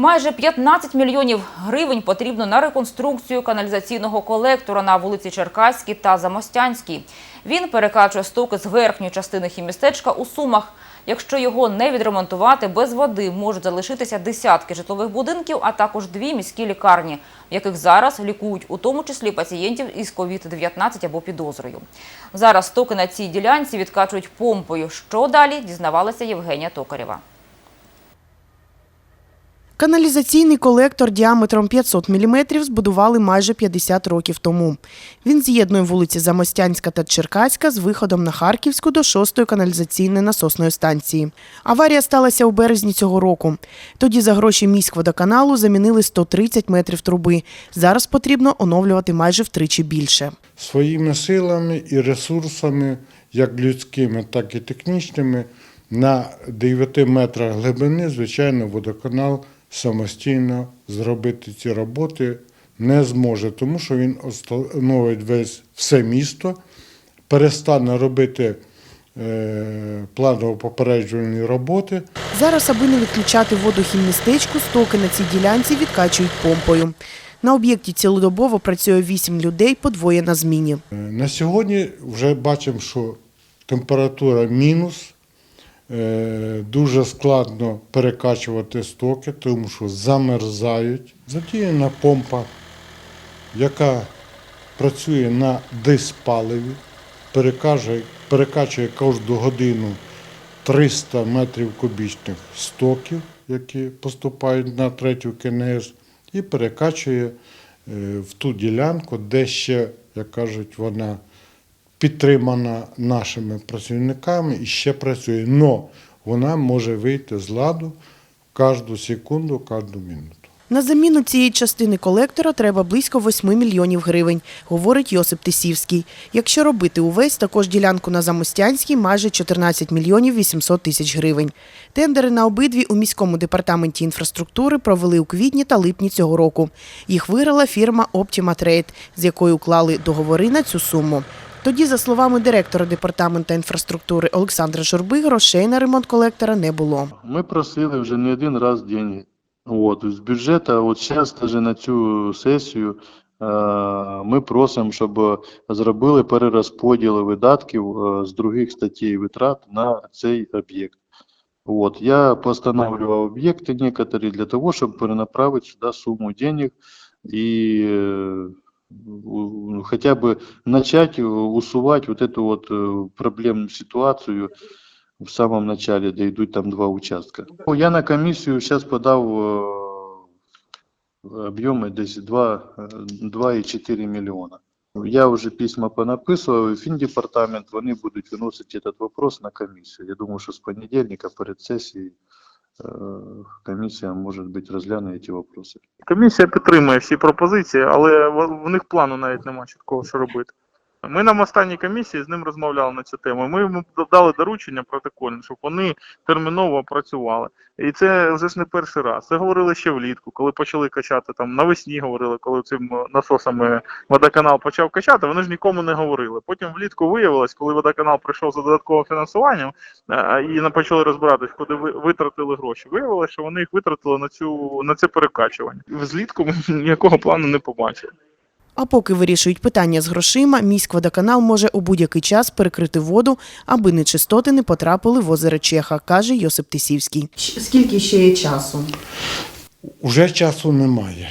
Майже 15 мільйонів гривень потрібно на реконструкцію каналізаційного колектора на вулиці Черкаській та Замостянській. Він перекачує стоки з верхньої частини хімістечка у Сумах. Якщо його не відремонтувати, без води можуть залишитися десятки житлових будинків, а також дві міські лікарні, в яких зараз лікують у тому числі пацієнтів із COVID-19 або підозрою. Зараз стоки на цій ділянці відкачують помпою. Що далі, дізнавалася Євгенія Токарєва. Каналізаційний колектор діаметром 500 мм збудували майже 50 років тому. Він з'єднує вулиці Замостянська та Черкаська з виходом на Харківську до 6-ї каналізаційної насосної станції. Аварія сталася у березні цього року. Тоді за гроші міськводоканалу замінили 130 метрів труби. Зараз потрібно оновлювати майже втричі більше. своїми силами і ресурсами, як людськими, так і технічними, на 9 метрах глибини, звичайно, водоканал самостійно зробити ці роботи не зможе, тому що він остановить весь все місто, перестане робити е, планово-попереджувальні роботи. Зараз, аби не відключати воду хіммістечку, стоки на цій ділянці відкачують помпою. На об'єкті цілодобово працює 8 людей, по двоє на зміні. Е, На сьогодні вже бачимо, що температура мінус. Е, Дуже складно перекачувати стоки, тому що замерзають. Задіяна помпа, яка працює на диспаливі, перекачує, перекачує кожну годину 300 метрів кубічних стоків, які поступають на третю КНС, і перекачує е, в ту ділянку, де ще, як кажуть, вона підтримана нашими працівниками і ще працює. Но вона може вийти з ладу кожну секунду, кожну минуту. На заміну цієї частини колектора треба близько 8 мільйонів гривень, говорить Йосип Тисівський. Якщо робити увесь, також ділянку на Замостянській – майже 14 мільйонів 800 тисяч гривень. Тендери на обидві у міському департаменті інфраструктури провели у квітні та липні цього року. Їх виграла фірма Optima Trade, з якою уклали договори на цю суму. Тоді, за словами директора департаменту інфраструктури Олександра Журби, грошей на ремонт колектора не було. Ми просили вже не один раз деньги. От, з бюджету, от зараз даже на цю сесію е, ми просимо, щоб зробили перерозподіл видатків е, з других статей витрат на цей об'єкт. От, я постановлював об'єкти некоторі для того, щоб перенаправити сюди суму денег і е, хотя бы начать усувать вот эту вот э, проблемную ситуацию в самом начале, де йдуть там два участка. Ну, Я на комісію зараз подав е, об'єми десь 2, е, 2,4 мільйона. Я вже письма понаписував, і фіндепартамент, вони будуть виносити цей вопрос на комісію. Я думаю, що з понедільника перед сесією е, комісія, може бути, розгляне ці вопроси. Комісія підтримує всі пропозиції, але в в них плану навіть немає чіткого, що робити. Ми на останній комісії з ним розмовляли на цю тему. Ми йому дали доручення протокольне, щоб вони терміново працювали. І це вже ж не перший раз. Це говорили ще влітку, коли почали качати там навесні говорили, коли цим насосами водоканал почав качати, вони ж нікому не говорили. Потім влітку виявилось, коли водоканал прийшов за додатковим фінансуванням е, і почали розбиратись, куди ви витратили гроші. Виявилось, що вони їх витратили на цю на це перекачування. Взлітку ми ніякого плану не побачили. А поки вирішують питання з грошима, міськводоканал може у будь-який час перекрити воду, аби нечистоти не потрапили в озеро Чеха, каже Йосип Тисівський. Скільки ще є часу? Уже часу немає.